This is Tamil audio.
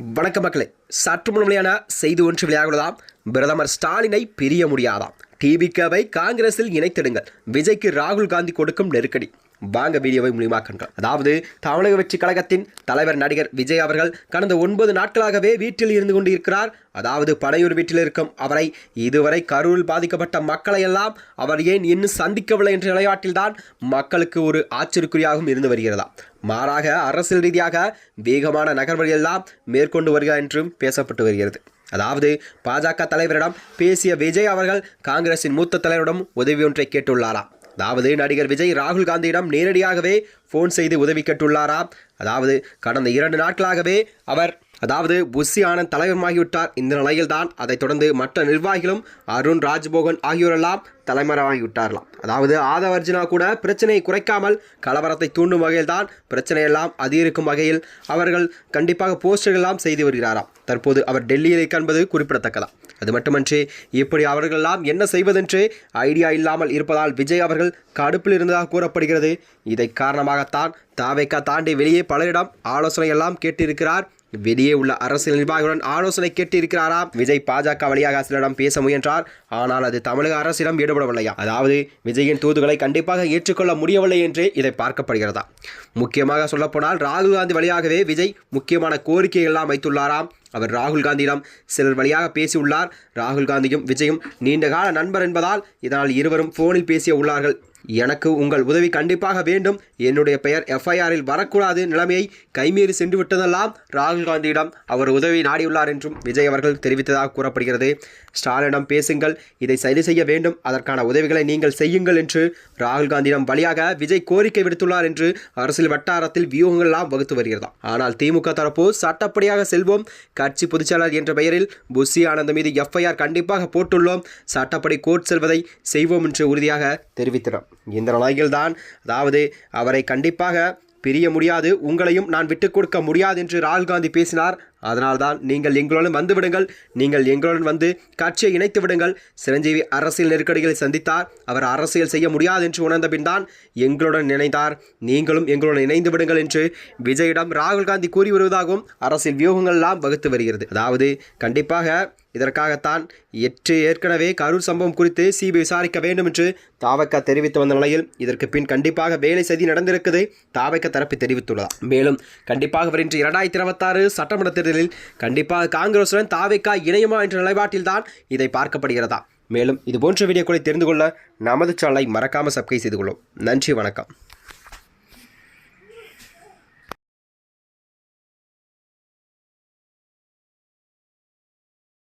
வணக்க மக்களே. சற்று முன்னிலையான செய்தி ஒன்று வெளியாகுவதாம் பிரதமர் ஸ்டாலினை பிரிய முடியாதாம். டிவிகவை காங்கிரஸில் இணைத்திடுங்கள். விஜய்க்கு ராகுல் காந்தி கொடுக்கும் நெருக்கடி. வாங்க வீடியோவை மூலியமா கண்டோம் அதாவது தமிழக வெற்றி கழகத்தின் தலைவர் நடிகர் விஜய் அவர்கள் கடந்த ஒன்பது நாட்களாகவே வீட்டில் இருந்து கொண்டு இருக்கிறார் அதாவது படையூர் வீட்டில் இருக்கும் அவரை இதுவரை கரூரில் பாதிக்கப்பட்ட மக்களை எல்லாம் அவர் ஏன் இன்னும் சந்திக்கவில்லை என்ற நிலையாட்டில்தான் மக்களுக்கு ஒரு ஆச்சரியக்குறியாகவும் இருந்து வருகிறதா? மாறாக அரசியல் ரீதியாக வேகமான நகர்வுகள் எல்லாம் மேற்கொண்டு வருகிறார் என்றும் பேசப்பட்டு வருகிறது. அதாவது பாஜக தலைவரிடம் பேசிய விஜய் அவர்கள் காங்கிரசின் மூத்த தலைவரிடம் உதவி ஒன்றை கேட்டுள்ளாராம் அதாவது நடிகர் விஜய் ராகுல் காந்தியிடம் நேரடியாகவே ஃபோன் செய்து உதவி கேட்டுள்ளாராம் அதாவது கடந்த இரண்டு நாட்களாகவே அவர் அதாவது புஷி ஆனந்த் தலைவருமாகிவிட்டார். இந்த நிலையில்தான் அதைத் தொடர்ந்து மற்ற நிர்வாகிகளும் அருண் ராஜ்போகன் ஆகியோரெல்லாம் தலைமறைவாகிவிட்டார்களாம். அதாவது ஆதவர்ஜினா கூட பிரச்சனையை குறைக்காமல் கலவரத்தை தூண்டும் வகையில்தான் பிரச்சனையெல்லாம் அதிகரிக்கும் வகையில் அவர்கள் கண்டிப்பாக போஸ்டர்கள்லாம் செய்து வருகிறாராம். தற்போது அவர் டெல்லியில் இருக்க என்பது குறிப்பிடத்தக்கதாம். அது மட்டுமன்றி இப்படி அவர்களெல்லாம் என்ன செய்வதென்று ஐடியா இல்லாமல் இருப்பதால் விஜய் அவர்கள் கடுப்பில் இருந்ததாக கூறப்படுகிறது. இதை காரணமாகத்தான் தாவேக்கா தாண்டி வெளியே பலரிடம் ஆலோசனை எல்லாம் கேட்டிருக்கிறார் வெளியே உள்ள அரசியல் நிர்வாகிகளுடன் ஆலோசனை கேட்டிருக்கிறாராம் விஜய் பாஜக வழியாக சிலரிடம் பேச முயன்றார். ஆனால் அது தமிழக அரசிடம் ஈடுபடவில்லையா அதாவது விஜயின் தூதுகளை கண்டிப்பாக ஏற்றுக்கொள்ள முடியவில்லை என்று இதை பார்க்கப்படுகிறதா? முக்கியமாக சொல்லப்போனால் ராகுல் காந்தி வழியாகவே விஜய் முக்கியமான கோரிக்கைகள்லாம் வைத்துள்ளாராம். அவர் ராகுல் காந்தியிடம் சிலர் வழியாக பேசியுள்ளார். ராகுல் காந்தியும் விஜயும் நீண்டகால நண்பர் என்பதால் இதனால் இருவரும் ஃபோனில் பேசிய உள்ளார்கள். எனக்கு உங்கள் உதவி கண்டிப்பாக வேண்டும். என்னுடைய பெயர் எஃப்ஐஆரில் வரக்கூடாது. நிலைமையை கைமீறி சென்று விட்டதெல்லாம் ராகுல் காந்தியிடம் அவர் உதவி நாடியுள்ளார் என்றும் விஜய் அவர்கள் தெரிவித்ததாக கூறப்படுகிறது. ஸ்டாலினிடம் பேசுங்கள். இதை சரி செய்ய வேண்டும். அதற்கான உதவிகளை நீங்கள் செய்யுங்கள் என்று ராகுல் காந்தியிடம் வழியாக விஜய் கோரிக்கை விடுத்துள்ளார் என்று அரசியல் வட்டாரத்தில் வியூகங்கள் எல்லாம் வகுத்து வருகிறதா. ஆனால் திமுக தரப்பு சட்டப்படியாக செல்வோம். கட்சி பொதுச்செயலாளர் என்ற பெயரில் புஷி ஆனந்த் மீது எஃப்ஐஆர் கண்டிப்பாக போட்டுள்ளோம். சட்டப்படி கோர்ட் செல்வதை செய்வோம் என்று உறுதியாக தெரிவித்தனர் இந்த நிலையில்தான் அதாவது அவரை கண்டிப்பாக பிரிய முடியாது உங்களையும் நான் விட்டுக் கொடுக்க முடியாது என்று ராகுல் காந்தி பேசினார். அதனால்தான் நீங்கள் எங்களுடன் வந்து விடுங்கள். நீங்கள் எங்களுடன் வந்து கட்சியை இணைத்து விடுங்கள். சிரஞ்சீவி அரசியல் நெருக்கடிகளை சந்தித்தார். அவர் அரசியல் செய்ய முடியாது என்று உணர்ந்த பின் தான் எங்களுடன் இணைந்தார். நீங்களும் எங்களுடன் இணைந்து விடுங்கள் என்று விஜயிடம் ராகுல் காந்தி கூறி வருவதாகவும் அரசியல் வியூகங்கள் எல்லாம் வகுத்து வருகிறது. அதாவது கண்டிப்பாக இதற்காகத்தான் எட்டு ஏற்கனவே கரூர் சம்பவம் குறித்து சிபிஐ விசாரிக்க வேண்டும் என்று தாவக்கா தெரிவித்து வந்த நிலையில் இதற்கு பின் கண்டிப்பாக வேலை செய்தி நடந்திருக்குது. தாவக்க தரப்பு தெரிவித்துள்ளதா மேலும் கண்டிப்பாக வருகின்ற இரண்டாயிரத்தி இருபத்தாறு சட்டமன்ற தேர்தலில் கண்டிப்பாக காங்கிரசுடன் தாவேக்கா இணையுமா என்ற நிலைப்பாட்டில்தான் இதை பார்க்கப்படுகிறதா. மேலும் இது போன்ற வீடியோக்களை தெரிந்து கொள்ள நமது சேனலை மறக்காமல் சப்ஸ்கிரைப் செய்து கொள்ளும். நன்றி வணக்கம்.